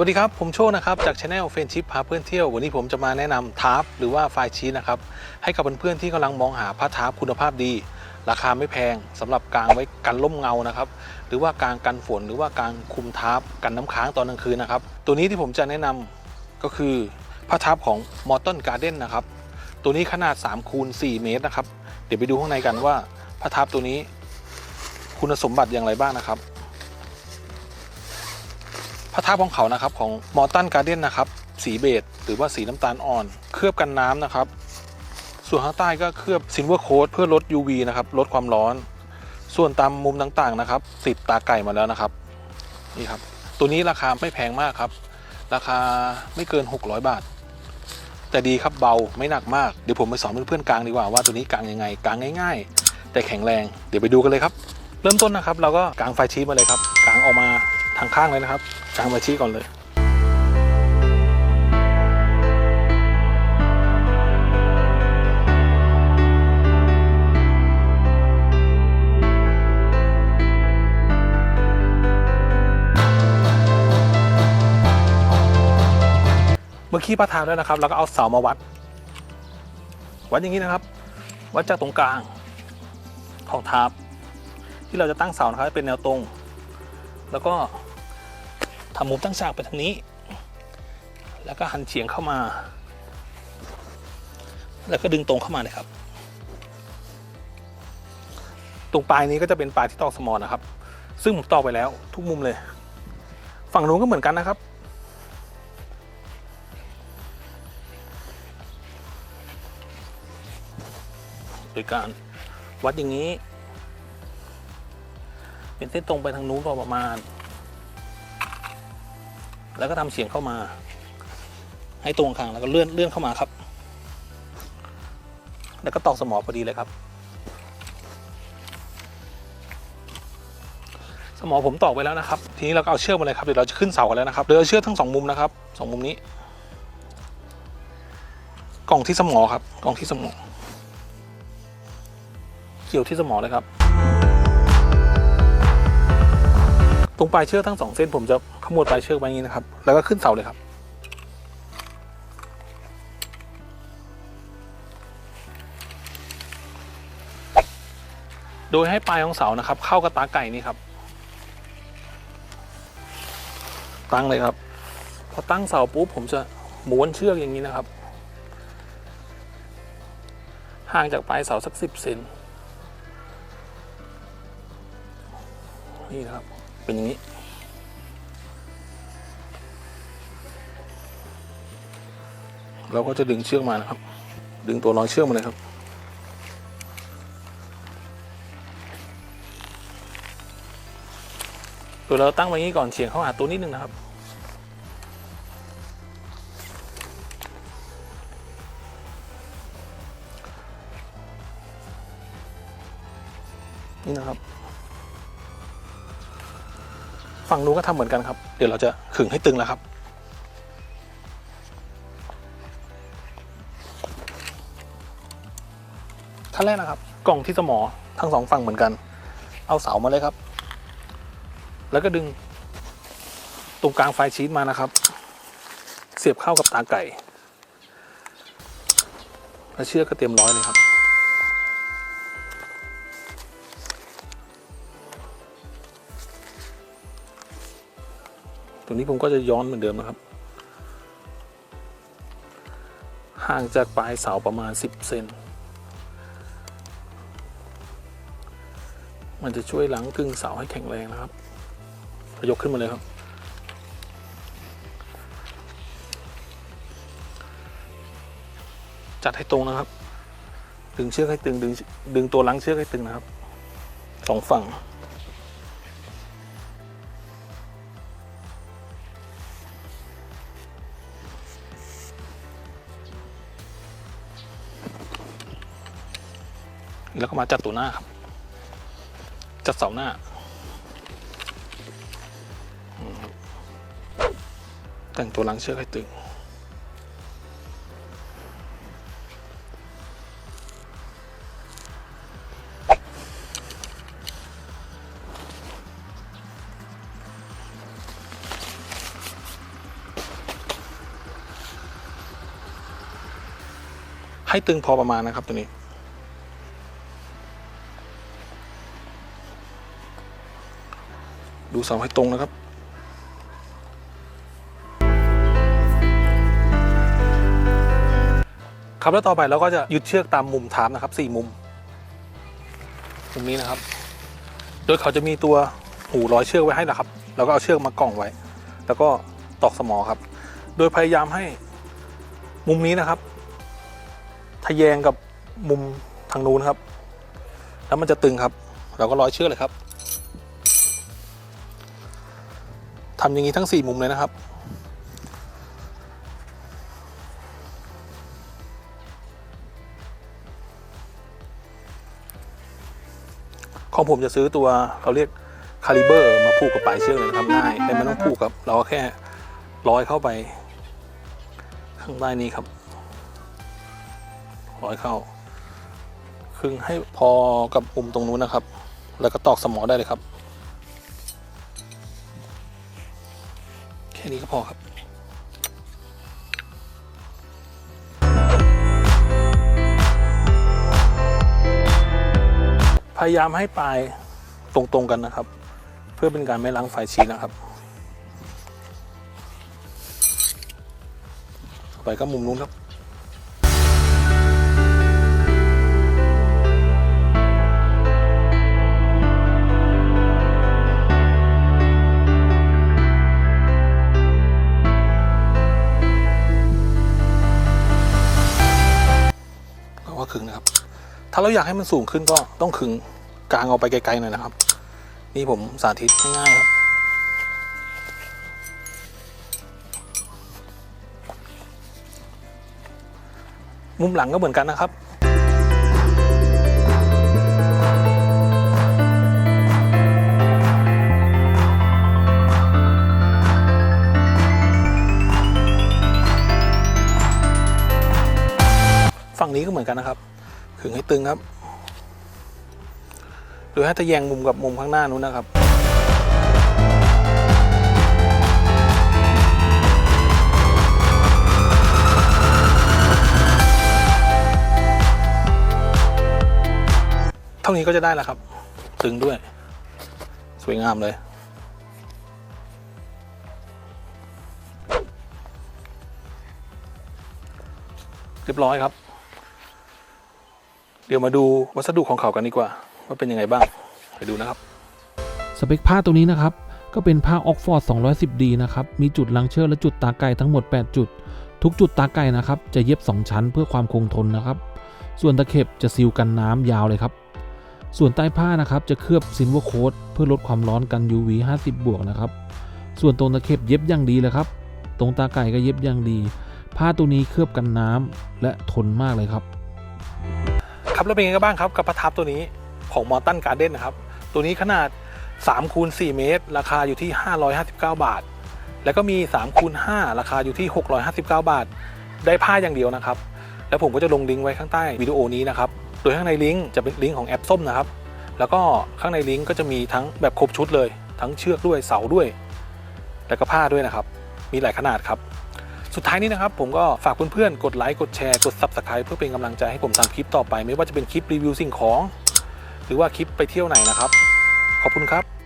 สวัสดีครับ ผมโชคนะครับ จากช anel เฟนชิพพาเพื่อนเที่ยว วันนี้ผมจะมาแนะนำทาร์ปหรือว่าไฟชีสนะครับ ให้กับเพื่อนๆที่กำลังมองหาผ้าทาร์ปคุณภาพดี ราคาไม่แพงสำหรับกางไว้กันล่มเงานะครับ หรือว่ากางกันฝนหรือว่ากางคุมทาร์ปกันน้ำค้างตอนกลางคืนนะครับ ตัวนี้ที่ผมจะแนะนำก็คือผ้าทาร์ปของ Morton Garden นนะครับ ตัวนี้ขนาด3คูณ4เมตรนะครับ เดี๋ยวไปดูข้างในกันว่าผ้าทาร์ปตัวนี้ คุณสมบัติอย่างไรบ้างนะครับ ระทาของเขานะครับของมอร์ตันการ์เด้นนะครับ สีเบจหรือว่าสีน้ำตาลอ่อน เคลือบกันน้ำนะครับ ส่วนข้างใต้ก็เคลือบซิลเวอร์โค้ดเพื่อลด UV นะครับลดความร้อน ส่วนตามมุมต่างๆนะครับติดตาไก่มาแล้วนะครับนี่ครับ ตัวนี้ราคาไม่แพงมากครับ ราคาไม่เกิน 600 บาท แต่ดีครับเบาไม่หนักมากเดี๋ยวผมไปสอนเพื่อนๆกลางดีกว่าว่าตัวนี้กลางยังไงกลางง่าย ๆ แต่แข็งแรงเดี๋ยวไปดูกันเลยครับ เริ่มต้นนะครับ เราก็กางไฟชีสมาเลยครับกางออกมา ทางข้างเลยนะครับกางไฟชีสก่อนเลย เมื่อกี้ประทานแล้วนะครับเราก็เอาเสามาวัด วัดอย่างนี้นะครับ วัดจากตรงกลางของทาร์ปที่เราจะตั้งเสานะครับเป็นแนวตรง แล้วก็ ทำมุมตั้งฉากไปทางนี้ แล้วก็หันเฉียงเข้ามา แล้วก็ดึงตรงเข้ามาเลยครับ ตรงปลายนี้ก็จะเป็นปลายที่ตอกสมอนะครับ ซึ่งผมตอกไปแล้วทุกมุมเลย ฝั่งนู้นก็เหมือนกันนะครับโดยการวัดอย่างนี้ เป็นเส้นตรงไปทางนู้นประมาณ แล้วก็ทำเฉียงเข้ามา ให้ตรงข้างแล้วก็เลื่อนเลื่อนเข้ามาครับ แล้วก็ตอกสมอพอดีเลยครับ สมอผมตอกไว้แล้วนะครับ ทีนี้เราก็เอาเชือกมาเลยครับเดี๋ยวเราจะขึ้นเสากันแล้วนะครับเดี๋ยวเอาเชือกทั้งสองมุมนะครับสองมุมนี้ กล่องที่สมอครับ กล่องที่สมอเกี่ยวที่สมอเลยครับ งปลายเชือกทั้งสองเส้นผมจะขมวดปลายเชือกไว้อย่างนี้นะครับ แล้วก็ขึ้นเสาเลยครับ โดยให้ปลายของเสานะครับ เข้ากับตาไก่นี่ครับ ตั้งเลยครับ พอตั้งเสาปุ๊บผมจะม้วนเชือกอย่างนี้นะครับ ห่างจากปลายเสาสักสิบเซนนี่นะครับ เป็นอย่างนี้ เราก็จะดึงเชือกมานะครับ ดึงตัวรอยเชือกมาเลยครับโดยเราตั้งไว้นี้ก่อนเฉียงเข้าหาตัวนิดนึงนะครับนี่นะครับ ฝั่งนู้นก็ทำเหมือนกันครับ เดี๋ยวเราจะขึงให้ตึงแล้วครับ ขั้นแรกนะครับ กล่องที่สมอทั้งสองฝั่งเหมือนกัน เอาเสามาเลยครับ แล้วก็ดึง ตรงกลางไฟชีสมานะครับ เสียบเข้ากับตาไก่ แล้วเชือกก็เตรียมร้อยเลยครับ ตรงนี้ผมก็จะย้อนเหมือนเดิมนะครับ ห่างจากปลายเสาประมาณ 10 เซน มันจะช่วยหลังกึ่งเสาให้แข็งแรงนะครับยกขึ้นมาเลยครับจัดให้ตรงนะครับ ดึงเชือกให้ตึง ดึงดึงตัวหลังเชือกให้ตึงนะครับสองฝั่ง แล้วก็มาจัดตัวหน้าครับ จัดเสาหน้า แต่งตัวหลังเชือกให้ตึง ให้ตึงพอประมาณนะครับตัวนี้ ดูเสาให้ตรงนะครับครับแล้วต่อไปเราก็จะยึดเชือกตามมุมทามนะครับสี่มุมมุมนี้นะครับ โดยเขาจะมีตัวหูร้อยเชือกไว้ให้นะครับ แล้วก็เอาเชือกมากล่องไว้ แล้วก็ตอกสมอครับ โดยพยายามให้มุมนี้นะครับทะแยงกับมุมทางนู้นครับ แล้วมันจะตึงครับ เราก็ร้อยเชือกเลยครับ ทำอย่างนี้ทั้งสี่มุมเลยนะครับ ของผมจะซื้อตัวเขาเรียกคาลิเบอร์มาผูกกับปลายเชือกเลยนะครับง่ายแต่ไม่ต้องผูกกับเราก็แค่ร้อยเข้าไป ข้างใต้นี้ครับ ร้อยเข้าคึงให้พอกับมุมตรงนู้นนะครับ แล้วก็ตอกสมอได้เลยครับ นี้ก็พอครับพยายามให้ปลายตรงๆกันนะครับ เพื่อเป็นการไม่ล้างไฟชีนะครับ ไปก็มุมนู้นครับ ถ้าเราอยากให้มันสูงขึ้นก็ต้องขึงกลางออกไปไกลๆหน่อยนะครับ นี่ผมสาธิตง่ายๆครับ มุมหลังก็เหมือนกันนะครับฝั่งนี้ก็เหมือนกันนะครับ ขึงให้ตึงครับโดยให้ทะแยงมุมกับมุมข้างหน้านู้นนะครับเท่านี้ก็จะได้แล้วครับ ตึงด้วย สวยงามเลย เรียบร้อยครับ เดี๋ยวมาดูวัสดุของเขากันดีกว่า ว่าเป็นยังไงบ้าง ไปดูนะครับ สเปคผ้าตัวนี้นะครับ ก็เป็นผ้าออกฟอร์ด 210D นะครับ มีจุดลังเชอร์และจุดตาไก่ทั้งหมด 8 จุด ทุกจุดตาไก่นะครับ จะเย็บ 2 ชั้นเพื่อความคงทนนะครับ ส่วนตะเข็บจะซีลกันน้ำยาวเลยครับ ส่วนใต้ผ้านะครับจะเคลือบซิลเวอร์โค้ดเพื่อลดความร้อนกัน UV 50 บวกนะครับ ส่วนตรงตะเข็บเย็บอย่างดีเลยครับ ตรงตาไก่ก็เย็บอย่างดี ผ้าตัวนี้เคลือบกันน้ำและทนมากเลยครับ ครับแล้วเป็นยังไงกันบ้างครับกับประทับตัวนี้ของมอตันการ์เด้นนะครับ ตัวนี้ขนาด3คูณ4เมตร ราคาอยู่ที่ 559 บาท แล้วก็มี3คูณ5ราคาอยู่ที่ 659 บาท ได้ผ้าอย่างเดียวนะครับ แล้วผมก็จะลงลิงก์ไว้ข้างใต้วิดีโอนี้นะครับ โดยข้างในลิงก์จะเป็นลิงก์ของแอปส้มนะครับ แล้วก็ข้างในลิงก์ก็จะมีทั้งแบบครบชุดเลย ทั้งเชือกด้วยเสาด้วย แล้วก็ผ้าด้วยนะครับ มีหลายขนาดครับ สุดท้ายนี้นะครับผมก็ฝากเพื่อนๆกดไลค์กดแชร์กด Subscribe เพื่อเป็นกำลังใจให้ผมทำคลิปต่อไป ไม่ว่าจะเป็นคลิปรีวิวสิ่งของ หรือว่าคลิปไปเที่ยวไหนนะครับ ขอบคุณครับ